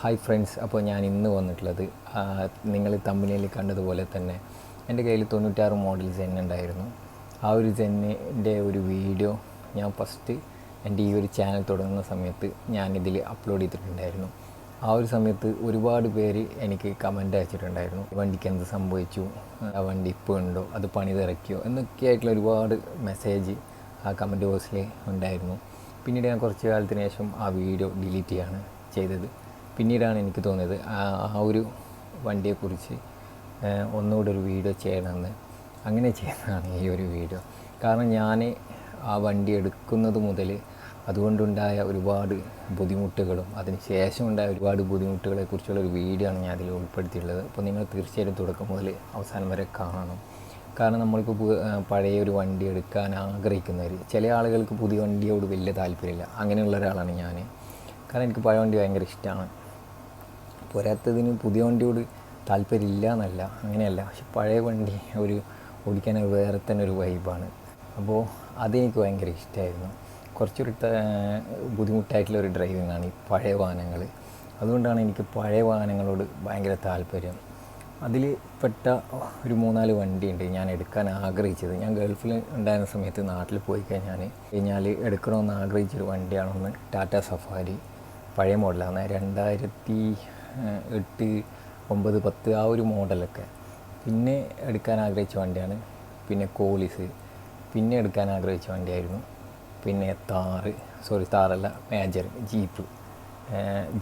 Hi friends അപ്പോൾ ഞാൻ ഇന്ന് വന്നിട്ടുള്ളത് നിങ്ങൾ തമ്മിലിൽ കണ്ടതുപോലെ തന്നെ എന്റെ കയ്യിൽ തൊണ്ണൂറ്റാറ് മോഡൽ സെൻ ഉണ്ടായിരുന്നു. ആ ഒരു ജെന്നിന്റെ ഒരു വീഡിയോ ഞാൻ ഫസ്റ്റ് എന്റെ ഈ ഒരു ചാനൽ തുടങ്ങുന്ന സമയത്ത് ഞാൻ ഞാനിതിൽ അപ്ലോഡ് ചെയ്തിട്ടുണ്ടായിരുന്നു. ആ ഒരു സമയത്ത് ഒരുപാട് പേര് എനിക്ക് കമന്റ് അയച്ചിട്ടുണ്ടായിരുന്നു. വണ്ടിക്ക് എന്ത് സംഭവിച്ചു? ആ വണ്ടി ഇപ്പോൾ ഉണ്ടോ? അത് പണിതിറക്കിയോ എന്നൊക്കെ ആയിട്ടുള്ള ഒരുപാട് മെസ്സേജ് ആ കമന്റ് ബോക്സിൽ ഉണ്ടായിരുന്നു. പിന്നീട് ഞാൻ കുറച്ച് കാലത്തിന് ശേഷം ആ വീഡിയോ ഡിലീറ്റ് ചെയ്യാണ് ചെയ്തത്. പിന്നീടാണ് എനിക്ക് തോന്നിയത് ആ ഒരു വണ്ടിയെക്കുറിച്ച് ഒന്നുകൂടെ ഒരു വീഡിയോ ചെയ്യണമെന്ന്. അങ്ങനെ ചെയ്യുന്നതാണ് ഈ ഒരു വീഡിയോ. കാരണം ഞാൻ ആ വണ്ടി എടുക്കുന്നത് മുതൽ അതുകൊണ്ടുണ്ടായ ഒരുപാട് ബുദ്ധിമുട്ടുകളും അതിന് ശേഷം ഉണ്ടായ ഒരുപാട് ബുദ്ധിമുട്ടുകളെക്കുറിച്ചുള്ള ഒരു വീഡിയോ ആണ് ഞാൻ അതിൽ ഉൾപ്പെടുത്തിയിട്ടുള്ളത്. അപ്പോൾ നിങ്ങൾ തീർച്ചയായിട്ടും തുടക്കം മുതൽ അവസാനം വരെ കാണണം. കാരണം നമ്മളിപ്പോൾ പഴയ ഒരു വണ്ടി എടുക്കാൻ ആഗ്രഹിക്കുന്നവർ ചില ആളുകൾക്ക് പുതിയ വണ്ടിയോട് വലിയ താല്പര്യമില്ല. അങ്ങനെയുള്ള ഒരാളാണ് ഞാൻ കാരണം എനിക്ക് പഴയ വണ്ടി ഭയങ്കര ഇഷ്ടമാണ് പോരാത്തതിന് പുതിയ വണ്ടിയോട് താല്പര്യമില്ല എന്നല്ല അങ്ങനെയല്ല. പക്ഷെ പഴയ വണ്ടി ഒരു ഓടിക്കാൻ വേറെ തന്നെ ഒരു വൈബാണ്. അപ്പോൾ അതെനിക്ക് ഭയങ്കര ഇഷ്ടമായിരുന്നു കുറച്ചൊരു ബുദ്ധിമുട്ടായിട്ടുള്ള ഒരു ഡ്രൈവിംഗ് ആണ് ഈ പഴയ വാഹനങ്ങൾ. അതുകൊണ്ടാണ് എനിക്ക് പഴയ വാഹനങ്ങളോട് ഭയങ്കര താല്പര്യം. അതിൽ പെട്ട ഒരു മൂന്നാൽ വണ്ടിയുണ്ട് ഞാൻ എടുക്കാൻ ആഗ്രഹിച്ചത്. ഞാൻ ഗൾഫിൽ ഉണ്ടായിരുന്ന സമയത്ത് നാട്ടിൽ പോയി കഴിഞ്ഞാൽ കഴിഞ്ഞാൽ എടുക്കണമെന്ന് ആഗ്രഹിച്ചൊരു വണ്ടിയാണൊന്ന് ടാറ്റ സഫാരി പഴയ മോഡലാണ്. രണ്ടായിരത്തി എട്ട് ഒമ്പത് പത്ത് ആ ഒരു മോഡലൊക്കെ. പിന്നെ എടുക്കാൻ ആഗ്രഹിച്ച വണ്ടിയാണ്. പിന്നെ കോളിസ്. പിന്നെ എടുക്കാൻ ആഗ്രഹിച്ച വണ്ടിയായിരുന്നു. പിന്നെ താറ് സോറി താറല്ല മേജർ ജീപ്പ്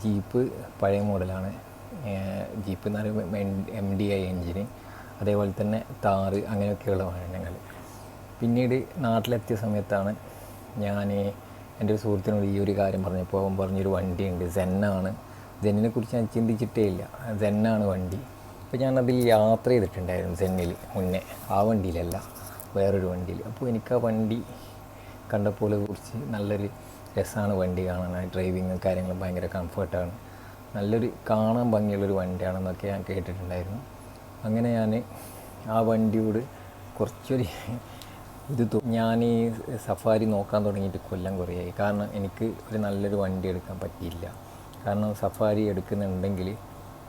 ജീപ്പ് പഴയ മോഡലാണ്. ജീപ്പ് എന്ന് പറയുമ്പോൾ എം ഡി ഐ എൻജിന് അതേപോലെ തന്നെ താറ് അങ്ങനെയൊക്കെയുള്ള വാഹനങ്ങൾ. പിന്നീട് നാട്ടിലെത്തിയ സമയത്താണ് ഞാൻ എന്റെ ഒരു സുഹൃത്തിനോട് ഈ ഒരു കാര്യം പറഞ്ഞപ്പോൾ പറഞ്ഞൊരു വണ്ടിയുണ്ട്. സെന്നാണ് സെന്നിനെ കുറിച്ച് ഞാൻ ചിന്തിച്ചിട്ടേ ഇല്ല സെന്നാണ് വണ്ടി. അപ്പോൾ ഞാനതിൽ യാത്ര ചെയ്തിട്ടുണ്ടായിരുന്നു സെന്നിൽ മുന്നേ. ആ വണ്ടിയിലല്ല വേറൊരു വണ്ടിയിൽ. അപ്പോൾ എനിക്ക് ആ വണ്ടി കണ്ടപ്പോൾ കുറിച്ച് നല്ലൊരു രസമാണ് വണ്ടി കാണാൻ. ഡ്രൈവിങ് കാര്യങ്ങളും ഭയങ്കര കംഫർട്ടാണ് നല്ലൊരു കാണാൻ ഭംഗിയുള്ളൊരു വണ്ടിയാണെന്നൊക്കെ ഞാൻ കേട്ടിട്ടുണ്ടായിരുന്നു. അങ്ങനെ ഞാൻ ആ വണ്ടിയോട് കുറച്ചൊരു ഇത് ഞാൻ ഈ സഫാരി നോക്കാൻ തുടങ്ങിയിട്ട് കൊല്ലം കുറേയായി. കാരണം എനിക്ക് ഒരു നല്ലൊരു വണ്ടി എടുക്കാൻ പറ്റിയില്ല. കാരണം സഫാരി എടുക്കുന്നുണ്ടെങ്കിൽ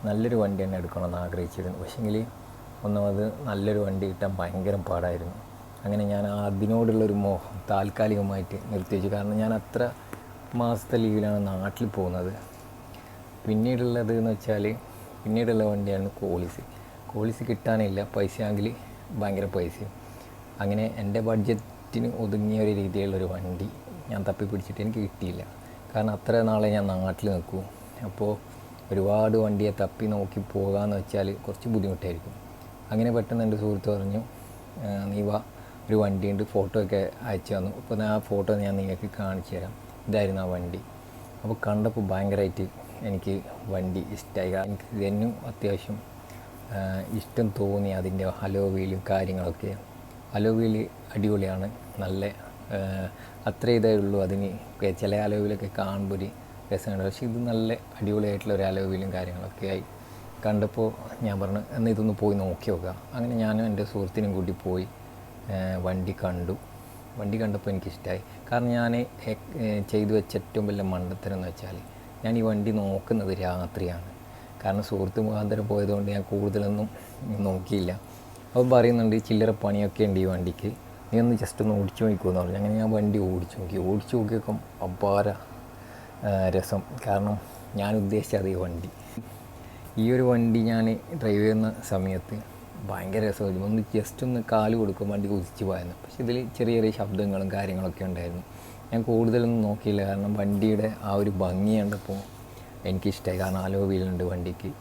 നല്ലൊരു വണ്ടി തന്നെ എടുക്കണമെന്ന് ആഗ്രഹിച്ചിരുന്നു. പക്ഷേങ്കിൽ ഒന്നാമത് നല്ലൊരു വണ്ടി കിട്ടാൻ ഭയങ്കര പാടായിരുന്നു. അങ്ങനെ ഞാൻ അതിനോടുള്ളൊരു മോഹം താൽക്കാലികമായിട്ട് നിർത്തിവെച്ചു. കാരണം ഞാൻ അത്ര മാസത്തെ ലീവിലാണ് നാട്ടിൽ പോകുന്നത്. പിന്നീടുള്ളത് എന്ന് വെച്ചാൽ പിന്നീടുള്ള വണ്ടിയാണ് കോളിസ്. കോളിസ് കിട്ടാനില്ല പൈസയാണെങ്കിൽ ഭയങ്കര പൈസയും അങ്ങനെ എന്റെ ബഡ്ജറ്റിന് ഒതുങ്ങിയ ഒരു രീതിയിലുള്ളൊരു വണ്ടി ഞാൻ തപ്പി പിടിച്ചിട്ട് എനിക്ക് കിട്ടിയില്ല. കാരണം അത്ര നാളെ ഞാൻ നാട്ടിൽ നിൽക്കൂ. അപ്പോൾ ഒരുപാട് വണ്ടിയെ തപ്പി നോക്കി പോകാമെന്ന് വെച്ചാൽ കുറച്ച് ബുദ്ധിമുട്ടായിരിക്കും. അങ്ങനെ പെട്ടെന്ന് എന്റെ സുഹൃത്ത് പറഞ്ഞു "ആ, നീ വാ ഒരു വണ്ടിയുണ്ട് ഫോട്ടോ ഒക്കെ അയച്ചു തന്നു. അപ്പോൾ ആ ഫോട്ടോ ഞാൻ നിങ്ങൾക്ക് കാണിച്ചു തരാം. ഇതായിരുന്നു ആ വണ്ടി. അപ്പോൾ കണ്ടപ്പോൾ ഭയങ്കരമായിട്ട് എനിക്ക് വണ്ടി ഇഷ്ടമായി എനിക്ക് എന്നും അത്യാവശ്യം ഇഷ്ടം തോന്നി അതിന്റെ ഹലോ വീലും കാര്യങ്ങളൊക്കെ. വീൽ അടിപൊളിയാണ് നല്ല അത്ര ഇതേ ഉള്ളൂ. അതിന് ചില ആലോവിലൊക്കെ കാണുമ്പോൾ ഒരു രസമുണ്ട് പക്ഷേ ഇത് നല്ല അടിപൊളിയായിട്ടുള്ള ഒരു ആലോവിലും കാര്യങ്ങളൊക്കെ ആയി. കണ്ടപ്പോൾ ഞാൻ പറഞ്ഞു എന്നാൽ ഇതൊന്ന് പോയി നോക്കി നോക്കാം. അങ്ങനെ ഞാനും എന്റെ സുഹൃത്തിനും കൂട്ടി പോയി വണ്ടി കണ്ടു. വണ്ടി കണ്ടപ്പോൾ എനിക്കിഷ്ടമായി കാരണം ഞാൻ ചെയ്തു വെച്ച ഏറ്റവും വലിയ മണ്ടത്തരം എന്ന് വെച്ചാൽ ഞാൻ ഈ വണ്ടി നോക്കുന്നത് രാത്രിയാണ്. കാരണം സുഹൃത്ത് മുഖാന്തരം പോയതുകൊണ്ട് ഞാൻ കൂടുതലൊന്നും നോക്കിയില്ല. അപ്പോൾ പറയുന്നുണ്ട് ചില്ലറ പണിയൊക്കെ ഉണ്ട് ഈ വണ്ടിക്ക്. നീ ഒന്ന് ജസ്റ്റ് ഒന്ന് ഓടിച്ചു നോക്കുമെന്ന് പറഞ്ഞു. അങ്ങനെ ഞാൻ വണ്ടി ഓടിച്ചു നോക്കി. ഓടിച്ചു നോക്കിയപ്പം അപാര രസം. കാരണം ഞാൻ ഉദ്ദേശിച്ച അതേ വണ്ടി. ഈ ഒരു വണ്ടി ഞാൻ ഡ്രൈവ് ചെയ്യുന്ന സമയത്ത് ഭയങ്കര രസമായിരുന്നു. ഒന്ന് ജസ്റ്റ് ഒന്ന് കാൽ കൊടുക്കും വണ്ടി കുതിച്ച് പോയായിരുന്നു. പക്ഷെ ഇതിൽ ചെറിയ ചെറിയ ശബ്ദങ്ങളും കാര്യങ്ങളൊക്കെ ഉണ്ടായിരുന്നു. ഞാൻ കൂടുതലൊന്നും നോക്കിയില്ല. കാരണം വണ്ടിയുടെ ആ ഒരു ഭംഗി കണ്ടപ്പോൾ എനിക്കിഷ്ടമായി കാരണം ആലോ വീലുണ്ട് വണ്ടിക്ക്.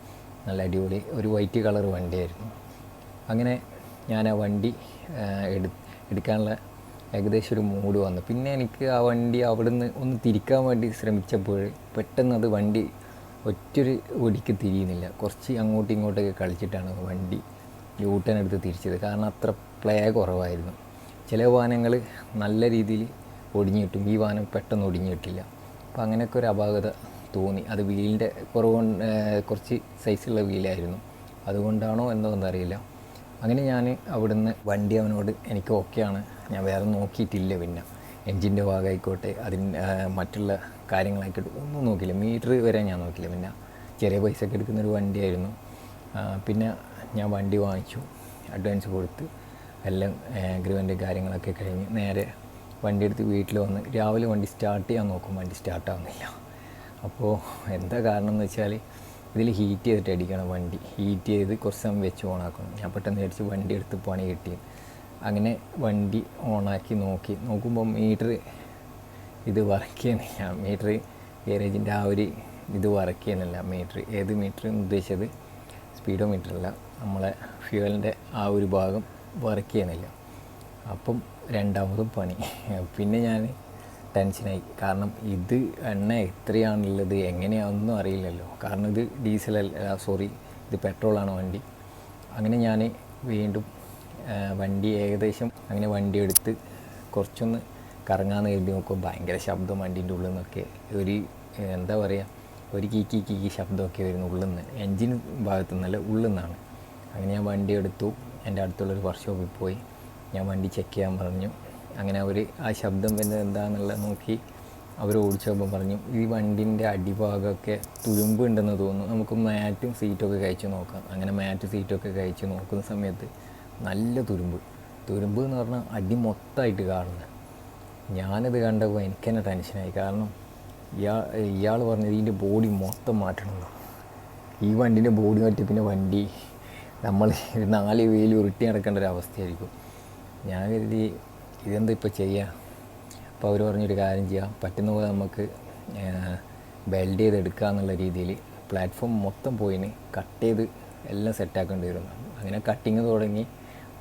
നല്ല അടിപൊളി ഒരു വൈറ്റ് കളർ വണ്ടിയായിരുന്നു. അങ്ങനെ ഞാൻ ആ വണ്ടി ആ, എടു എടുക്കാനുള്ള ഏകദേശം ഒരു മൂഡ് വന്നു. പിന്നെ എനിക്ക് ആ വണ്ടി അവിടുന്ന് ഒന്ന് തിരിക്കാൻ വേണ്ടി ശ്രമിച്ചപ്പോൾ പെട്ടെന്ന് അത് വണ്ടി ഒറ്റൊരു ഒടിക്ക് തിരിയുന്നില്ല. കുറച്ച് അങ്ങോട്ടും ഇങ്ങോട്ടൊക്കെ കളിച്ചിട്ടാണ് വണ്ടി യൂട്ടൺ എടുത്ത് തിരിച്ചത്. കാരണം അത്ര പ്ലേ കുറവായിരുന്നു. ചില വാഹനങ്ങൾ നല്ല രീതിയിൽ ഒടിഞ്ഞു കിട്ടും. ഈ വാഹനം പെട്ടെന്ന് ഒടിഞ്ഞു കിട്ടില്ല. അപ്പോൾ അങ്ങനെയൊക്കെ ഒരു അപാകത തോന്നി. അത് വീലിന്റെ കുറവ് കുറച്ച് സൈസുള്ള വീലായിരുന്നു. അതുകൊണ്ടാണോ എന്തോ അറിയില്ല. അങ്ങനെ ഞാൻ അവിടുന്ന് വണ്ടി അവനോട് എനിക്ക് ഓക്കെയാണ് ഞാൻ വേറെ നോക്കിയിട്ടില്ല പിന്നെ. എൻജിന്റെ ഭാഗമായിക്കോട്ടെ അതിന് മറ്റുള്ള കാര്യങ്ങളായിക്കോട്ടെ ഒന്നും നോക്കിയില്ല. മീറ്റർ വരെ ഞാൻ നോക്കിയില്ല പിന്നെ. ചെറിയ പൈസക്ക് എടുക്കുന്നൊരു വണ്ടിയായിരുന്നു. പിന്നെ ഞാൻ വണ്ടി വാങ്ങിച്ചു. അഡ്വാൻസ് കൊടുത്ത് എല്ലാം അഗ്രിമെന്റ് കാര്യങ്ങളൊക്കെ കഴിഞ്ഞ് നേരെ വണ്ടി എടുത്ത് വീട്ടിൽ വന്ന് രാവിലെ വണ്ടി സ്റ്റാർട്ട് ചെയ്യാൻ നോക്കും. വണ്ടി സ്റ്റാർട്ടാവുന്നില്ല അപ്പോൾ എന്താ കാരണം എന്ന് വെച്ചാൽ ഇതിൽ ഹീറ്റ് ചെയ്തിട്ട് അടിക്കണം വണ്ടി. ഹീറ്റ് ചെയ്ത് കുറച്ച് സമയം വെച്ച് ഓണാക്കണം ഞാൻ പെട്ടെന്ന് മേടിച്ച് വണ്ടി എടുത്ത് പണി കിട്ടി. അങ്ങനെ വണ്ടി ഓണാക്കി നോക്കി. നോക്കുമ്പോൾ മീറ്റർ ഇത് വർക്ക് ചെയ്യുന്നില്ല. മീറ്റർ ഗാരേജിന്റെ ആ ഒരു ഇത് വർക്ക് ചെയ്യുന്നില്ല. മീറ്റർ ഏത് മീറ്റർ ഉദ്ദേശിച്ചത് സ്പീഡോ മീറ്റർ അല്ല. നമ്മളെ ഫ്യൂവലിന്റെ ആ ഒരു ഭാഗം വർക്ക് ചെയ്യുന്നില്ല. അപ്പം രണ്ടാമതും പണി. പിന്നെ ഞാൻ ടെൻഷനായി കാരണം ഇത് എണ്ണ എത്രയാണുള്ളത് എങ്ങനെയാണെന്നും അറിയില്ലല്ലോ. കാരണം ഇത് ഡീസൽ അല്ല സോറി ഇത് പെട്രോളാണ് വണ്ടി. അങ്ങനെ ഞാൻ വീണ്ടും വണ്ടി ഏകദേശം അങ്ങനെ വണ്ടി എടുത്ത് കുറച്ചൊന്ന് കറങ്ങാൻ കരുതി നോക്കുമ്പോൾ ഭയങ്കര ശബ്ദം വണ്ടീന്റെ ഉള്ളിൽ നിന്നൊക്കെ ഒരു എന്താ പറയുക ഒരു കീക്കി കീക്കി ശബ്ദമൊക്കെ വരുന്നു ഉള്ളിൽ നിന്ന് എൻജിൻ ഭാഗത്തു നിന്നല്ല ഉള്ളിൽ നിന്നാണ് അങ്ങനെ ഞാൻ വണ്ടി എടുത്തു. എന്റെ അടുത്തുള്ളൊരു വർക്ക്ഷോപ്പിൽ പോയി. ഞാൻ വണ്ടി ചെക്ക് ചെയ്യാൻ പറഞ്ഞു. അങ്ങനെ അവർ ആ ശബ്ദം വരുന്നത് എന്താണെന്നുള്ളത് നോക്കി അവർ ഓടിച്ചപ്പോൾ പറഞ്ഞു ഈ വണ്ടിന്റെ അടിഭാഗമൊക്കെ തുരുമ്പ് ഉണ്ടെന്ന് തോന്നുന്നു. നമുക്ക് മാറ്റും സീറ്റൊക്കെ കഴിച്ച് നോക്കാം. അങ്ങനെ മാറ്റ് സീറ്റൊക്കെ കഴിച്ച് നോക്കുന്ന സമയത്ത് നല്ല തുരുമ്പ്. തുരുമ്പ് എന്ന് പറഞ്ഞാൽ അടി മൊത്തമായിട്ട് കാണുന്നത് ഞാനത് കണ്ടപ്പോൾ എനിക്ക് തന്നെ ടെൻഷനായി. കാരണം ഇയാൾ ഇയാൾ പറഞ്ഞത് ഇതിന്റെ ബോഡി മൊത്തം മാറ്റണമെന്ന് ഈ വണ്ടീന്റെ ബോഡി മാറ്റി പിന്നെ വണ്ടി. നമ്മൾ നാല് വെയിൽ ഉരുട്ടി നടക്കേണ്ട ഒരു അവസ്ഥയായിരിക്കും. ഞാൻ കരുതി ഇതെന്താ ഇപ്പോൾ ചെയ്യുക അപ്പോൾ അവർ പറഞ്ഞൊരു കാര്യം ചെയ്യാം. പറ്റുന്ന പോലെ നമുക്ക് ബെൽഡ് ചെയ്ത് എടുക്കുക എന്നുള്ള രീതിയിൽ പ്ലാറ്റ്ഫോം മൊത്തം പോയിന് കട്ട് ചെയ്ത് എല്ലാം സെറ്റാക്കേണ്ടി വരും. അങ്ങനെ കട്ടിങ് തുടങ്ങി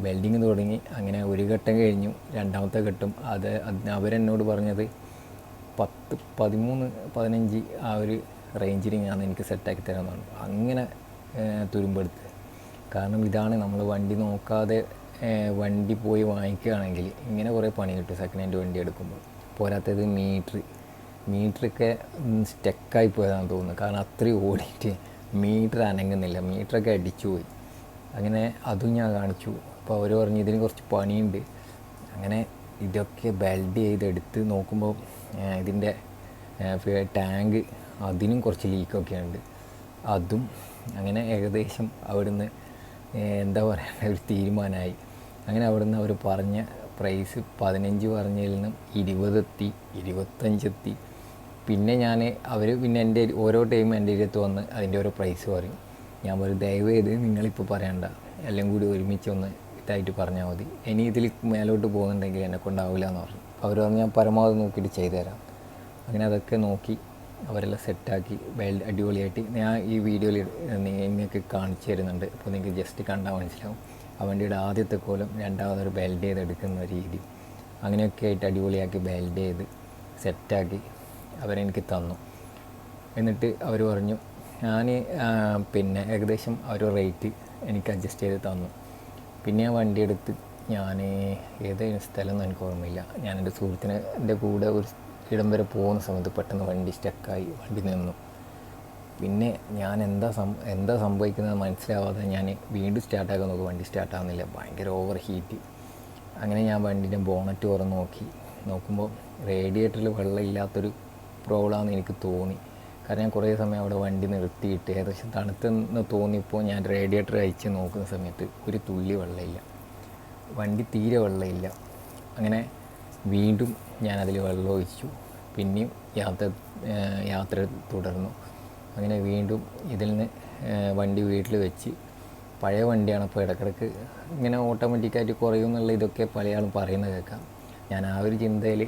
വെൽഡിങ് തുടങ്ങി അങ്ങനെ ഒരു ഘട്ടം കഴിഞ്ഞു രണ്ടാമത്തെ ഘട്ടം. അത് അവരെന്നോട് പറഞ്ഞത് പത്ത് പതിമൂന്ന് പതിനഞ്ച് ആ ഒരു റേഞ്ചിൽ ഞാൻ എനിക്ക് സെറ്റാക്കി തരാമെന്നാണ്. അങ്ങനെ തുരുമ്പെടുത്ത് കാരണം ഇതാണ് നമ്മൾ വണ്ടി നോക്കാതെ വണ്ടി പോയി വാങ്ങിക്കുകയാണെങ്കിൽ ഇങ്ങനെ കുറേ പണി കിട്ടും സെക്കൻഡ് ഹാൻഡ് വണ്ടി എടുക്കുമ്പോൾ. പോരാത്തത് മീറ്റർ മീറ്ററൊക്കെ സ്റ്റക്കായി പോയതാണെന്ന് തോന്നുന്നു. കാരണം അത്രയും ഓടിയിട്ട് മീറ്റർ അനങ്ങുന്നില്ല. മീറ്ററൊക്കെ അടിച്ചു പോയി. അങ്ങനെ അതും ഞാൻ കാണിച്ചു. അപ്പോൾ അവർ പറഞ്ഞു ഇതിന് കുറച്ച് പണിയുണ്ട്. അങ്ങനെ ഇതൊക്കെ ബെൽഡ് ചെയ്തെടുത്ത് നോക്കുമ്പോൾ ഇതിന്റെ ടാങ്ക് അതിനും കുറച്ച് ലീക്കൊക്കെ ഉണ്ട്. അതും അങ്ങനെ ഏകദേശം അവിടുന്ന് എന്താ പറയുക ഒരു തീരുമാനമായി. അങ്ങനെ അവിടുന്ന് അവർ പറഞ്ഞ പ്രൈസ് പതിനഞ്ച് പറഞ്ഞതിൽ നിന്നും ഇരുപതെത്തി ഇരുപത്തഞ്ചെത്തി പിന്നെ ഞാൻ അവർ പിന്നെ എന്റെ ഓരോ ടൈം എന്റെ അടുത്ത് വന്ന് അതിന്റെ ഓരോ പ്രൈസ് പറയും. ഞാൻ ഒരു ദയവ് ചെയ്ത് നിങ്ങളിപ്പോൾ പറയണ്ട. എല്ലാം കൂടി ഒരുമിച്ച് ഒന്ന് ഇതായിട്ട് പറഞ്ഞാൽ മതി. ഇനി ഇതിൽ മേലോട്ട് പോകുന്നുണ്ടെങ്കിൽ എന്നെ കൊണ്ടാവില്ല എന്ന് പറഞ്ഞു അവർ പറഞ്ഞു ഞാൻ പരമാവധി നോക്കിയിട്ട് ചെയ്തു തരാം അങ്ങനെ അതൊക്കെ നോക്കി അവരെല്ലാം സെറ്റാക്കി വേൾഡ് അടിപൊളിയായിട്ട്. ഞാൻ ഈ വീഡിയോയിൽ നിങ്ങൾക്ക് കാണിച്ചു തരുന്നുണ്ട്. അപ്പോൾ നിങ്ങൾക്ക് ജസ്റ്റ് കണ്ടാൽ മനസ്സിലാവും. ആ വണ്ടിയുടെ ആദ്യത്തെ കോലം രണ്ടാമതൊരു ബെൽഡ് ചെയ്ത് എടുക്കുന്ന രീതി. അങ്ങനെയൊക്കെ ആയിട്ട് അടിപൊളിയാക്കി ബെൽഡ് ചെയ്ത് സെറ്റാക്കി അവരെനിക്ക് തന്നു. എന്നിട്ട് അവർ പറഞ്ഞു ഞാൻ പിന്നെ ഏകദേശം ആ ഒരു റേറ്റ് എനിക്ക് അഡ്ജസ്റ്റ് ചെയ്ത് തന്നു. പിന്നെ ആ വണ്ടി എടുത്ത് ഞാൻ ഏതായിരുന്നു സ്ഥലം എന്ന് എനിക്ക് ഓർമ്മയില്ല. ഞാൻ സുഹൃത്തിന് എന്റെ കൂടെ ഒരു ഇടം വരെ പോകുന്ന സമയത്ത് പെട്ടെന്ന് വണ്ടി സ്റ്റക്കായി വണ്ടി നിന്നു. പിന്നെ ഞാൻ എന്താ സം എന്താ സംഭവിക്കുന്നത് മനസ്സിലാവാതെ ഞാൻ വീണ്ടും സ്റ്റാർട്ടാക്കാൻ നോക്കും. വണ്ടി സ്റ്റാർട്ടാകുന്നില്ല ഭയങ്കര ഓവർ ഹീറ്റ് അങ്ങനെ ഞാൻ വണ്ടീന്റെ ബോണറ്റ് തുറന്ന് നോക്കി. നോക്കുമ്പോൾ റേഡിയേറ്ററിൽ വെള്ളമില്ലാത്തൊരു പ്രോബ്ലമാണെന്ന് എനിക്ക് തോന്നി. കാരണം ഞാൻ കുറേ സമയം അവിടെ വണ്ടി നിർത്തിയിട്ട് ഏകദേശം തണുത്തെന്ന് തോന്നിയപ്പോൾ ഞാൻ റേഡിയേറ്റർ അയച്ച് നോക്കുന്ന സമയത്ത് ഒരു തുള്ളി വെള്ളമില്ല. വണ്ടി തീരെ വെള്ളമില്ല. അങ്ങനെ വീണ്ടും ഞാൻ അതിൽ വെള്ളം ഒഴിച്ചു പിന്നെയും യാത്ര യാത്ര തുടർന്നു. അങ്ങനെ വീണ്ടും ഇതിൽ നിന്ന് വണ്ടി വീട്ടിൽ വെച്ച് പഴയ വണ്ടിയാണ് അപ്പോൾ ഇടക്കിടക്ക് ഇങ്ങനെ ഓട്ടോമാറ്റിക്കായിട്ട് കുറയും എന്നുള്ള ഇതൊക്കെ പലയാളും പറയുന്നത് കേൾക്കാം. ഞാൻ ആ ഒരു ചിന്തയിൽ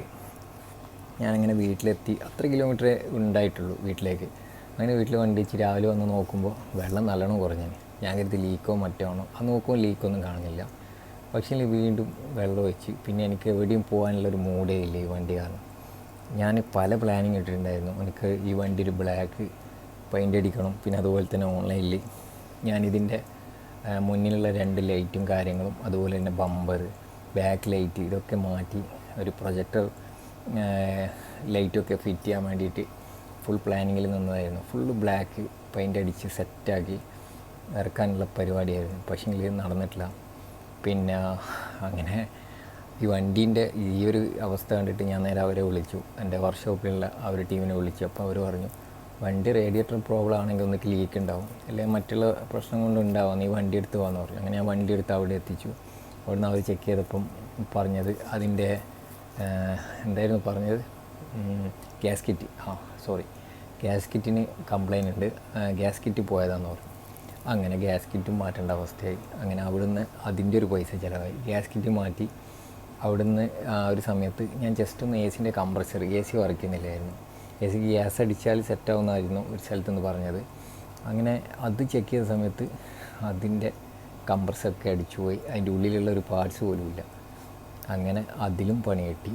ഞാനിങ്ങനെ വീട്ടിലെത്തി അത്ര കിലോമീറ്റർ ഉണ്ടായിട്ടുള്ളൂ വീട്ടിലേക്ക്. അങ്ങനെ വീട്ടിൽ വണ്ടി വെച്ച് രാവിലെ വന്ന് നോക്കുമ്പോൾ വെള്ളം നല്ലോണം കുറഞ്ഞു. ഞാൻ കരുതി ലീക്കോ മറ്റോ ആണോ? അത് നോക്കുമ്പോൾ ലീക്കൊന്നും കാണുന്നില്ല. പക്ഷേ വീണ്ടും വെള്ളം വെച്ച് പിന്നെ എനിക്ക് എവിടെയും പോകാനുള്ളൊരു മൂഡേ ഇല്ല ഈ വണ്ടി കാരണം. ഞാൻ പല പ്ലാനിങ് ഇട്ടിട്ടുണ്ടായിരുന്നു. എനിക്ക് ഈ വണ്ടി ഒരു ബ്ലാക്ക് പെയിന്റ് അടിക്കണം പിന്നെ അതുപോലെ തന്നെ ഓൺലൈനിൽ ഞാനിതിന്റെ മുന്നിലുള്ള രണ്ട് ലൈറ്റും കാര്യങ്ങളും അതുപോലെ തന്നെ ബമ്പർ ബാക്ക് ലൈറ്റ് ഇതൊക്കെ മാറ്റി ഒരു പ്രൊജക്ടർ ലൈറ്റൊക്കെ ഫിറ്റ് ചെയ്യാൻ വേണ്ടിയിട്ട് ഫുൾ പ്ലാനിങ്ങിൽ നിന്നതായിരുന്നു. ഫുള്ള് ബ്ലാക്ക് പെയിന്റ് അടിച്ച് സെറ്റാക്കി ഇറക്കാനുള്ള പരിപാടിയായിരുന്നു. പക്ഷേ ഇത് നടന്നിട്ടില്ല. പിന്നെ അങ്ങനെ ഈ വണ്ടീന്റെ ഈ ഒരു അവസ്ഥ കണ്ടിട്ട് ഞാൻ നേരെ അവരെ വിളിച്ചു. എന്റെ വർക്ക്ഷോപ്പിലുള്ള ആ ഒരു ടീമിനെ വിളിച്ചു. അപ്പോൾ അവർ പറഞ്ഞു വണ്ടി റേഡിയേറ്റർ പ്രോബ്ലം ആണെങ്കിൽ ഒന്ന് ലീക്ക് ഉണ്ടാവും. അല്ലെങ്കിൽ മറ്റുള്ള പ്രശ്നം കൊണ്ട് ഉണ്ടാവാം. നീ വണ്ടി എടുത്ത് പോകാന്ന് പറഞ്ഞു. അങ്ങനെ ഞാൻ വണ്ടി എടുത്ത് അവിടെ എത്തിച്ചു. അവിടുന്ന് അവർ ചെക്ക് ചെയ്തപ്പം പറഞ്ഞത് അതിന്റെ എന്തായിരുന്നു പറഞ്ഞത്? ഗ്യാസ് കിറ്റ് ആ സോറി ഗ്യാസ് കിറ്റിന് കംപ്ലൈന്റ് ഉണ്ട്. ഗ്യാസ് കിറ്റ് പോയതാന്ന് പറഞ്ഞു. അങ്ങനെ ഗ്യാസ് കിറ്റും മാറ്റേണ്ട അവസ്ഥയായി. അങ്ങനെ അവിടുന്ന് അതിന്റെ ഒരു പൈസ ചിലവായി. ഗ്യാസ് കിറ്റ് മാറ്റി അവിടുന്ന് ആ ഒരു സമയത്ത് ഞാൻ ജസ്റ്റ് ഒന്ന് എ സിന്റെ കംപ്രസർ എ സി വർക്ക് ചെയ്യുന്നില്ലായിരുന്നു. എ സിക്ക് ഗ്യാസ് അടിച്ചാൽ സെറ്റാവുന്നതായിരുന്നു ഒരു സ്ഥലത്ത് നിന്ന് പറഞ്ഞത്. അങ്ങനെ അത് ചെക്ക് ചെയ്ത സമയത്ത് അതിന്റെ കംപ്രസൊക്കെ അടിച്ചു പോയി. അതിന്റെ ഉള്ളിലുള്ള ഒരു പാർട്സ് പോലും ഇല്ല. അങ്ങനെ അതിലും പണി കിട്ടി.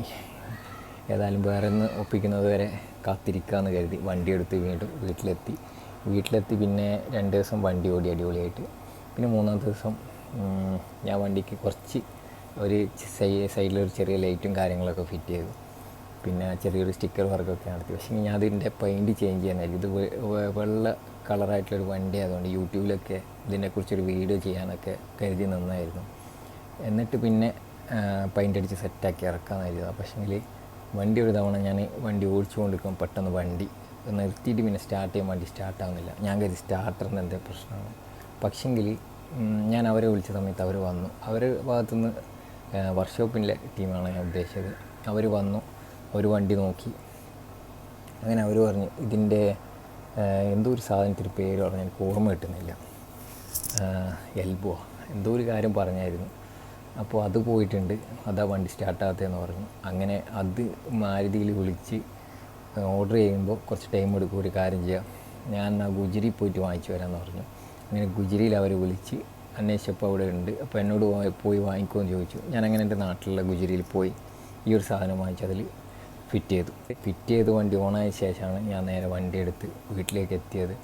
ഏതായാലും വേറെ ഒന്ന് ഒപ്പിക്കുന്നത് വരെ കാത്തിരിക്കാമെന്ന് കരുതി. വണ്ടി എടുത്ത് വീണ്ടും വീട്ടിലെത്തി. വീട്ടിലെത്തി പിന്നെ രണ്ട് ദിവസം വണ്ടി ഓടി അടിപൊളിയായിട്ട്. പിന്നെ മൂന്നാമത്തെ ദിവസം ഞാൻ വണ്ടിക്ക് കുറച്ച് ഒരു സൈഡിൽ ഒരു ചെറിയ ലൈറ്റും കാര്യങ്ങളൊക്കെ ഫിറ്റ് ചെയ്തു. പിന്നെ ചെറിയൊരു സ്റ്റിക്കർ വർക്കൊക്കെ നടത്തി. പക്ഷേ ഞാൻ അതിന്റെ പെയിന്റ് ചേഞ്ച് ചെയ്യാനായിരുന്നു ഇത് വെള്ള കളറായിട്ടുള്ളൊരു വണ്ടി ആയതുകൊണ്ട് യൂട്യൂബിലൊക്കെ ഇതിനെക്കുറിച്ചൊരു വീഡിയോ ചെയ്യാനൊക്കെ കരുതി നിന്നായിരുന്നു. എന്നിട്ട് പിന്നെ പെയിന്റ് അടിച്ച് സെറ്റാക്കി ഇറക്കാമെന്നായിരുന്നു പക്ഷേങ്കിൽ വണ്ടി ഒരു തവണ ഞാൻ വണ്ടി ഓടിച്ചുകൊണ്ടിരിക്കുമ്പോൾ പെട്ടെന്ന് വണ്ടി നിർത്തിയിട്ട് പിന്നെ സ്റ്റാർട്ട് ചെയ്യാൻ വണ്ടി സ്റ്റാർട്ടാവുന്നില്ല ഞാൻ കരുതി സ്റ്റാർട്ടറിന് എന്തേ പ്രശ്നമാണ് പക്ഷെങ്കിൽ ഞാൻ അവരെ വിളിച്ച സമയത്ത് അവർ വന്നു. അവർ ഭാഗത്തുനിന്ന് വർക്ക്ഷോപ്പിന്റെ ടീമാണ് ഞാൻ ഉദ്ദേശിച്ചത്. അവർ വന്നു ഒരു വണ്ടി നോക്കി. അങ്ങനെ അവർ പറഞ്ഞു ഇതിന്റെ എന്തോ ഒരു സാധനത്തിന്റെ പേര് പറഞ്ഞാൽ എനിക്ക് ഓർമ്മ കിട്ടുന്നില്ല. എൽബോ. എന്തോ ഒരു കാര്യം പറഞ്ഞായിരുന്നു. അപ്പോൾ അത് പോയിട്ടുണ്ട്. അതാ വണ്ടി സ്റ്റാർട്ടാകത്തേന്ന് പറഞ്ഞു. അങ്ങനെ അത് മാരുതിയിൽ വിളിച്ച് ഓർഡർ ചെയ്യുമ്പോൾ കുറച്ച് ടൈം എടുക്കും ഒരു കാര്യം ചെയ്യാം. ഞാൻ ആ ഗുജരി പോയിട്ട് വാങ്ങിച്ചു വരാമെന്ന് പറഞ്ഞു. അങ്ങനെ ഗുജരിയിൽ അവർ വിളിച്ച് അന്വേഷിച്ചപ്പോൾ അവിടെ ഉണ്ട്. അപ്പോൾ എന്നോട് പോയി വാങ്ങിക്കുമെന്ന് ചോദിച്ചു. ഞാൻ അങ്ങനെ എന്റെ നാട്ടിലുള്ള ഗുജരിയിൽ പോയി ഈ ഒരു സാധനം വാങ്ങിച്ച് അതിൽ ഫിറ്റ് ചെയ്തു. ഫിറ്റ് ചെയ്ത് വണ്ടി ഓണായ ശേഷമാണ് ഞാൻ നേരെ വണ്ടി എടുത്ത് വീട്ടിലേക്ക് എത്തിയത്.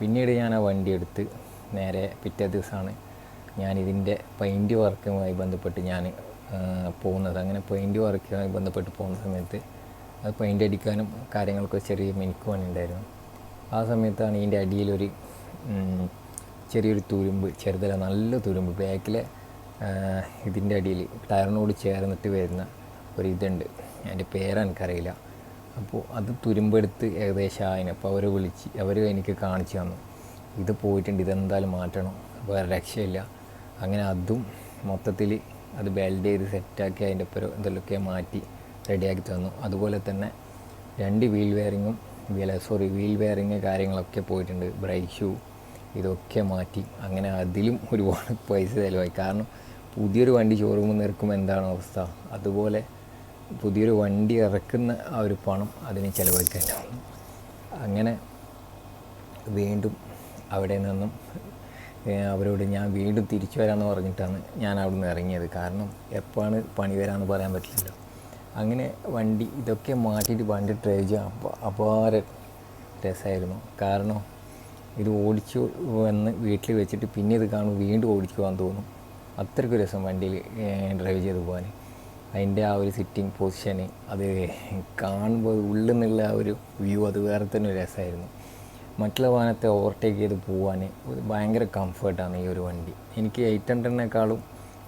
പിന്നീട് ഞാൻ ആ വണ്ടി എടുത്ത് നേരെ പിറ്റേ ദിവസമാണ് ഞാൻ ഇതിന്റെ പെയിന്റ് വർക്കുമായി ബന്ധപ്പെട്ട് ഞാൻ പോകുന്നത്. അങ്ങനെ പെയിന്റ് വർക്കുമായി ബന്ധപ്പെട്ട് പോകുന്ന സമയത്ത് അത് പെയിന്റ് അടിക്കാനും കാര്യങ്ങൾക്കൊരു ചെറിയ മിനിക്കുവാനുണ്ടായിരുന്നു ആ സമയത്താണ് ഇതിന്റെ അടിയിലൊരു ചെറിയൊരു തുരുമ്പ് ചെറുതല്ല നല്ല തുരുമ്പ്. ബാക്കിലെ ഇതിന്റെ അടിയിൽ ടയറിനോട് ചേർന്നിട്ട് വരുന്ന ഒരു ഇതുണ്ട്. അതിന്റെ പേരെനിക്കറിയില്ല അപ്പോൾ അത് തുരുമ്പെടുത്ത് ഏകദേശം ആയിന്. അപ്പോൾ അവർ വിളിച്ച് അവർ എനിക്ക് കാണിച്ചു തന്നു. ഇത് പോയിട്ടുണ്ട് ഇതെന്തായാലും മാറ്റണം. വേറെ രക്ഷയില്ല. അങ്ങനെ അതും മൊത്തത്തിൽ അത് ബെൽഡ് ചെയ്ത് സെറ്റാക്കി അതിന്റെ ഒപ്പം എന്തെങ്കിലുമൊക്കെ മാറ്റി റെഡിയാക്കി തന്നു. അതുപോലെ തന്നെ രണ്ട് വീൽ വെയറിങ്ങും വീല സോറി വീൽ വെയറിങ് കാര്യങ്ങളൊക്കെ പോയിട്ടുണ്ട്. ബ്രേക്ക് ഷൂ ഇതൊക്കെ മാറ്റി. അങ്ങനെ അതിലും ഒരുപാട് പൈസ ചിലവായി. കാരണം പുതിയൊരു വണ്ടി ഷോറൂമിൽ നിന്ന് ഇറക്കുമ്പോൾ എന്താണ് അവസ്ഥ? അതുപോലെ പുതിയൊരു വണ്ടി ഇറക്കുന്ന ആ ഒരു പണം അതിന് ചിലവാക്കാൻ അങ്ങനെ വീണ്ടും അവിടെ നിന്നും അവരോട് ഞാൻ വീണ്ടും തിരിച്ചു വരാമെന്ന് പറഞ്ഞിട്ടാണ് ഞാൻ അവിടെ നിന്ന് ഇറങ്ങിയത്. കാരണം എപ്പോഴാണ് പണി വരാമെന്ന് പറയാൻ പറ്റില്ലല്ലോ. അങ്ങനെ വണ്ടി ഇതൊക്കെ മാറ്റിയിട്ട് വണ്ടി ഡ്രൈവ് ചെയ്യാൻ അപാര രസമായിരുന്നു കാരണം ഇത് ഓടിച്ചു വന്ന് വീട്ടിൽ വെച്ചിട്ട് പിന്നെ ഇത് കാണും വീണ്ടും ഓടിച്ചു പോകാൻ തോന്നും. അത്രയ്ക്ക് രസം വണ്ടിയിൽ ഡ്രൈവ് ചെയ്ത് പോകാൻ. അതിന്റെ ആ ഒരു സിറ്റിംഗ് പൊസിഷന് അത് കാണുമ്പോൾ ഉള്ളിൽ നിന്നുള്ള ആ ഒരു വ്യൂ അത് വേറെ തന്നെ ഒരു രസമായിരുന്നു. മറ്റുള്ള വാഹനത്തെ ഓവർടേക്ക് ചെയ്ത് പോകാൻ ഭയങ്കര കംഫർട്ടാണ് ഈ ഒരു വണ്ടി. എനിക്ക് എയ്റ്റ് ഹൺഡ്രഡിനേക്കാളും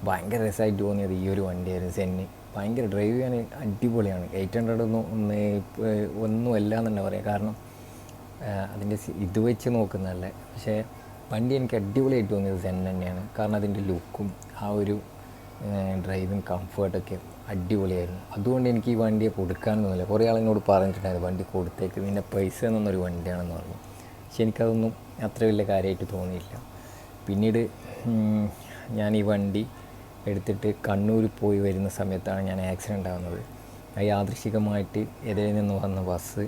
ഭയങ്കര രസമായിട്ട് തോന്നിയത് ഈ ഒരു വണ്ടിയായിരുന്നു. സെന്ന് ഭയങ്കര ഡ്രൈവ് ചെയ്യാൻ അടിപൊളിയാണ്. എയ്റ്റ് ഹൺഡ്രഡ് ഒന്നും ഒന്ന് അല്ല എന്ന് തന്നെ പറയാം. കാരണം അതിന്റെ ഇത് വെച്ച് നോക്കുന്നതല്ല. പക്ഷേ വണ്ടി എനിക്ക് അടിപൊളിയായിട്ട് തോന്നിയത് സെൻ തന്നെയാണ്. കാരണം അതിന്റെ ലുക്കും ആ ഒരു ഡ്രൈവിങ് കംഫേർട്ടൊക്കെ അടിപൊളിയായിരുന്നു. അതുകൊണ്ട് എനിക്ക് ഈ വണ്ടിയെ കൊടുക്കാനൊന്നുമില്ല കുറേ ആളെന്നോട് പറഞ്ഞിട്ടുണ്ടായിരുന്നു വണ്ടി കൊടുത്തേക്ക്. നിന്റെ പൈസ എന്നൊരു വണ്ടിയാണെന്ന് പറഞ്ഞു. പക്ഷെ എനിക്കതൊന്നും അത്ര വലിയ കാര്യമായിട്ട് തോന്നിയില്ല. പിന്നീട് ഞാൻ ഈ വണ്ടി എടുത്തിട്ട് കണ്ണൂർ പോയി വരുന്ന സമയത്താണ് ഞാൻ ആക്സിഡന്റ് ആവുന്നത്. യാദൃശികമായിട്ട് എതിരെ നിന്ന് വന്ന ബസ്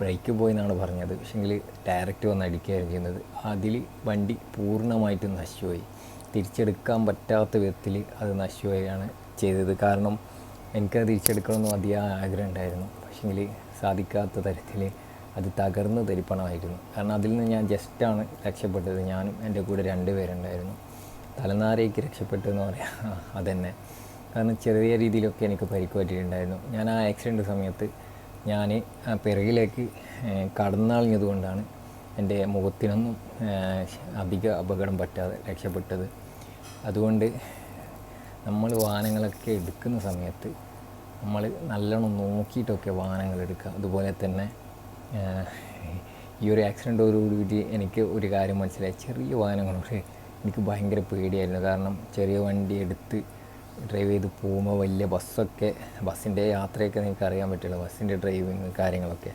ബ്രേക്ക് പോയി എന്നാണ് പറഞ്ഞത്. പക്ഷേങ്കിൽ ഡയറക്റ്റ് വന്ന് അടിക്കുകയായിരുന്നു ചെയ്യുന്നത്. അതിൽ വണ്ടി പൂർണമായിട്ടും നശിച്ചുപോയി. തിരിച്ചെടുക്കാൻ പറ്റാത്ത വിധത്തിൽ അത് നശിച്ചുപോയാണ് ചെയ്തത്. കാരണം എനിക്കത് തിരിച്ചെടുക്കണമെന്ന് അധികം ആഗ്രഹം ഉണ്ടായിരുന്നു. പക്ഷേങ്കിൽ സാധിക്കാത്ത തരത്തിൽ അത് തകർന്ന് തരിപ്പണമായിരുന്നു. കാരണം അതിൽ നിന്ന് ഞാൻ ജസ്റ്റാണ് രക്ഷപ്പെട്ടത്. ഞാനും എന്റെ കൂടെ രണ്ട് പേരുണ്ടായിരുന്നു. തലനാരയ്ക്ക് രക്ഷപ്പെട്ടു എന്ന് പറയാം അതന്നെ. കാരണം ചെറിയ രീതിയിലൊക്കെ എനിക്ക് പരിക്ക് പറ്റിയിട്ടുണ്ടായിരുന്നു ഞാൻ ആ ആക്സിഡന്റ് സമയത്ത് ഞാൻ പിറകിലേക്ക് കടന്നാളിഞ്ഞതുകൊണ്ടാണ് എന്റെ മുഖത്തിനൊന്നും അധിക അപകടം പറ്റാതെ രക്ഷപ്പെട്ടത്. അതുകൊണ്ട് നമ്മൾ വാഹനങ്ങളൊക്കെ എടുക്കുന്ന സമയത്ത് നമ്മൾ നല്ലോണം നോക്കിയിട്ടൊക്കെ വാഹനങ്ങൾ എടുക്കുക. അതുപോലെ തന്നെ ഈ ഒരു ആക്സിഡന്റോടുകൂടി എനിക്ക് ഒരു കാര്യം മനസ്സിലായി. ചെറിയ വാഹനങ്ങളൊക്കെ എനിക്ക് ഭയങ്കര പേടിയായിരുന്നു. കാരണം ചെറിയ വണ്ടി എടുത്ത് ഡ്രൈവ് ചെയ്ത് പോകുമ്പോൾ വലിയ ബസ്സൊക്കെ ബസ്സിന്റെ യാത്രയൊക്കെ നിങ്ങൾക്ക് അറിയാൻ പറ്റില്ല ബസ്സിന്റെ ഡ്രൈവിങ് കാര്യങ്ങളൊക്കെ.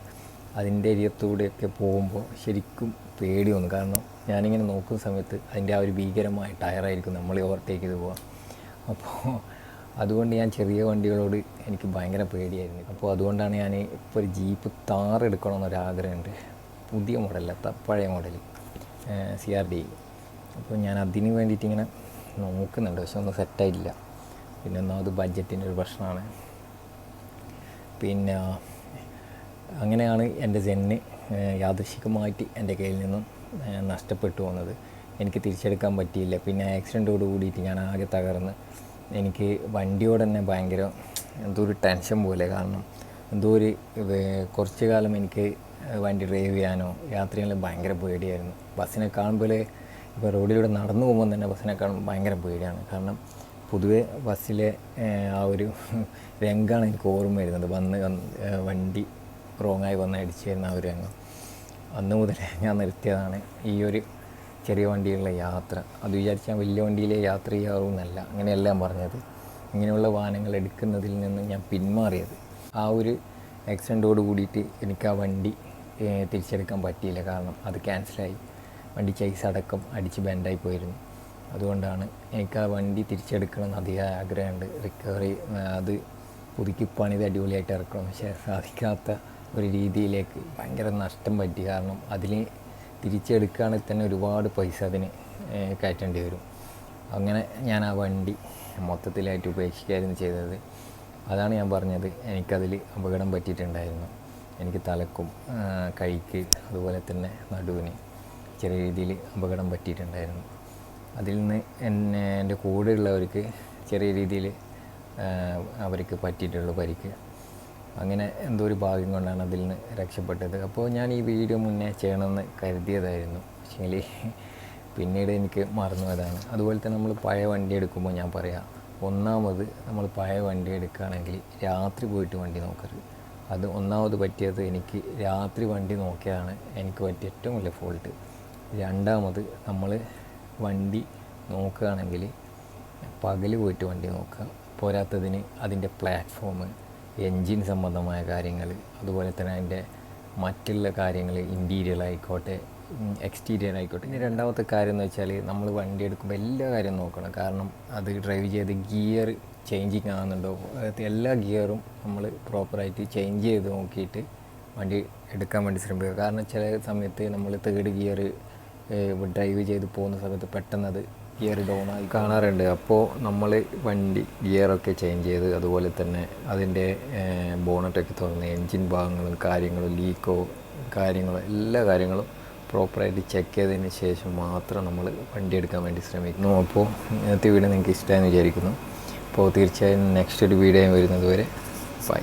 അതിന്റെ ഏരിയത്തൂടെയൊക്കെ പോകുമ്പോൾ ശരിക്കും പേടി വന്നു കാരണം ഞാനിങ്ങനെ നോക്കുന്ന സമയത്ത് അതിന്റെ ആ ഒരു ഭീകരമായ ടയറായിരിക്കും നമ്മൾ ഓവർടേക്ക് ചെയ്ത് പോകാം അപ്പോൾ അതുകൊണ്ട് ഞാൻ ചെറിയ വണ്ടികളോട് എനിക്ക് ഭയങ്കര പേടിയായിരുന്നു. അപ്പോൾ അതുകൊണ്ടാണ് ഞാൻ ഇപ്പോൾ ഒരു ജീപ്പ് താർ എടുക്കണമെന്നൊരാഗ്രഹമുണ്ട്. പുതിയ മോഡലല്ല പഴയ മോഡൽ സി ആർ ഡി അപ്പോൾ ഞാൻ അതിന് വേണ്ടിയിട്ട് ഇങ്ങനെ നോക്കുന്നുണ്ട്. പക്ഷെ ഒന്നും സെറ്റായില്ല പിന്നെ ഒന്നാമത് ബഡ്ജറ്റിന്റെ ഒരു പ്രശ്നമാണ്. പിന്നെ അങ്ങനെയാണ് എന്റെ ജെന്ന് യാദൃശികമായിട്ട് എന്റെ കയ്യിൽ നിന്നും നഷ്ടപ്പെട്ടു പോകുന്നത്. എനിക്ക് തിരിച്ചെടുക്കാൻ പറ്റിയില്ല. പിന്നെ ആക്സിഡന്റോട് കൂടിയിട്ട് ഞാൻ ആകെ തകർന്ന്. എനിക്ക് വണ്ടിയോട് തന്നെ ഭയങ്കര എന്തോ ഒരു ടെൻഷൻ പോലെ കാരണം എന്തോ ഒരു കുറച്ച് കാലം എനിക്ക് വണ്ടി ഡ്രൈവ് ചെയ്യാനോ യാത്രയാണെങ്കിലും ഭയങ്കര പേടിയായിരുന്നു. ബസ്സിനെ കാണുമ്പോൾ ഇപ്പോൾ റോഡിലൂടെ നടന്നു പോകുമ്പോൾ തന്നെ ബസ്സിനെ കാണുമ്പോൾ ഭയങ്കര പേടിയാണ്. കാരണം പൊതുവെ ബസ്സിലെ ആ ഒരു രംഗമാണ് എനിക്ക് ഓർമ്മ വരുന്നത്. വന്ന് വണ്ടി റോങ്ങായി വന്ന് അടിച്ചു വരുന്ന ആ ഒരു രംഗം. അന്ന് മുതൽ ഞാൻ നിർത്തിയതാണ് ഈ ഒരു ചെറിയ വണ്ടിയിലുള്ള യാത്ര. അത് വിചാരിച്ചാൽ വലിയ വണ്ടിയിലെ യാത്ര ചെയ്യാറുമെന്നല്ല അങ്ങനെയല്ല ഞാൻ പറഞ്ഞത്. ഇങ്ങനെയുള്ള വാഹനങ്ങൾ എടുക്കുന്നതിൽ നിന്ന് ഞാൻ പിന്മാറിയത്. ആ ഒരു ആക്സിഡന്റോട് കൂടിയിട്ട് എനിക്ക് ആ വണ്ടി തിരിച്ചെടുക്കാൻ പറ്റിയില്ല. കാരണം അത് ക്യാൻസലായി വണ്ടി ചൈസ് അടക്കം അടിച്ച് ബെൻഡായി പോയിരുന്നു. അതുകൊണ്ടാണ് എനിക്ക് ആ വണ്ടി തിരിച്ചെടുക്കണം എന്ന് അതിയായ ആഗ്രഹമുണ്ട്. റിക്കവറി അത് പുതുക്കി പണിത് അടിപൊളിയായിട്ട് ഇറക്കണം. പക്ഷേ സാധിക്കാത്ത ഒരു രീതിയിലേക്ക് ഭയങ്കര നഷ്ടം പറ്റി. കാരണം അതിൽ തിരിച്ചെടുക്കുകയാണെങ്കിൽ തന്നെ ഒരുപാട് പൈസ അതിന് കയറ്റേണ്ടി വരും. അങ്ങനെ ഞാൻ ആ വണ്ടി മൊത്തത്തിലായിട്ട് ഉപേക്ഷിക്കായിരുന്നു ചെയ്തത്. അതാണ് ഞാൻ പറഞ്ഞത്. എനിക്കതിൽ അപകടം പറ്റിയിട്ടുണ്ടായിരുന്നു. എനിക്ക് തലക്കും കൈക്ക് അതുപോലെ തന്നെ നടുവിന് ചെറിയ രീതിയിൽ അപകടം പറ്റിയിട്ടുണ്ടായിരുന്നു. അതിൽ നിന്ന് എന്നെ എന്റെ കൂടെയുള്ളവർക്ക് ചെറിയ രീതിയിൽ അവർക്ക് പറ്റിയിട്ടുള്ള പരിക്ക്. അങ്ങനെ എന്തോ ഒരു ഭാഗ്യം കൊണ്ടാണ് അതിൽ നിന്ന് രക്ഷപ്പെട്ടത്. അപ്പോൾ ഞാൻ ഈ വീഡിയോ മുന്നേ ചെയ്യണമെന്ന് കരുതിയതായിരുന്നു. പക്ഷേങ്കിൽ പിന്നീട് എനിക്ക് മറന്നുപോയതാണ് അതുപോലെ തന്നെ നമ്മൾ പഴയ വണ്ടി എടുക്കുമ്പോൾ ഞാൻ പറയാം ഒന്നാമത് നമ്മൾ പഴയ വണ്ടി എടുക്കുകയാണെങ്കിൽ രാത്രി പോയിട്ട് വണ്ടി നോക്കരുത്. അത് ഒന്നാമത് പറ്റിയത് എനിക്ക് രാത്രി വണ്ടി നോക്കിയതാണ് എനിക്ക് പറ്റിയ ഏറ്റവും വലിയ ഫോൾട്ട് രണ്ടാമത് നമ്മൾ വണ്ടി നോക്കുകയാണെങ്കിൽ പകൽ പോയിട്ട് വണ്ടി നോക്കുക. പോരാത്തതിന് അതിന്റെ പ്ലാറ്റ്ഫോം എൻജിൻ സംബന്ധമായ കാര്യങ്ങൾ അതുപോലെ തന്നെ അതിന്റെ മറ്റുള്ള കാര്യങ്ങൾ ഇന്റീരിയർ ആയിക്കോട്ടെ എക്സ്റ്റീരിയർ ആയിക്കോട്ടെ. ഇനി രണ്ടാമത്തെ കാര്യം എന്ന് വെച്ചാൽ നമ്മൾ വണ്ടി എടുക്കുമ്പോൾ എല്ലാ കാര്യവും നോക്കണം. കാരണം അത് ഡ്രൈവ് ചെയ്ത് ഗിയർ ചേഞ്ചിങ് ആകുന്നുണ്ടോ എല്ലാ ഗിയറും നമ്മൾ പ്രോപ്പറായിട്ട് ചേഞ്ച് ചെയ്ത് നോക്കിയിട്ട് വണ്ടി എടുക്കാൻ വേണ്ടി ശ്രമിക്കുക. കാരണം ചില സമയത്ത് നമ്മൾ തേർഡ് ഗിയർ ഡ്രൈവ് ചെയ്ത് പോകുന്ന സമയത്ത് പെട്ടെന്ന് അത് ഗിയർ ഡൗൺ ആയി കാണാറുണ്ട്. അപ്പോൾ നമ്മൾ വണ്ടി ഗിയറൊക്കെ ചേഞ്ച് ചെയ്ത് അതുപോലെ തന്നെ അതിന്റെ ബോണറ്റൊക്കെ തുറന്ന് എൻജിൻ ഭാഗങ്ങളും കാര്യങ്ങളും ലീക്കോ കാര്യങ്ങളോ എല്ലാ കാര്യങ്ങളും പ്രോപ്പറായിട്ട് ചെക്ക് ചെയ്തതിന് ശേഷം മാത്രം നമ്മൾ വണ്ടി എടുക്കാൻ വേണ്ടി ശ്രമിക്കുന്നു. അപ്പോൾ ഇന്നത്തെ വീഡിയോ നിങ്ങൾക്ക് ഇഷ്ടമായെന്ന് വിചാരിക്കുന്നു. അപ്പോൾ തീർച്ചയായും നെക്സ്റ്റ് ഒരു വീഡിയോ വരുന്നത് വരെ. ബൈ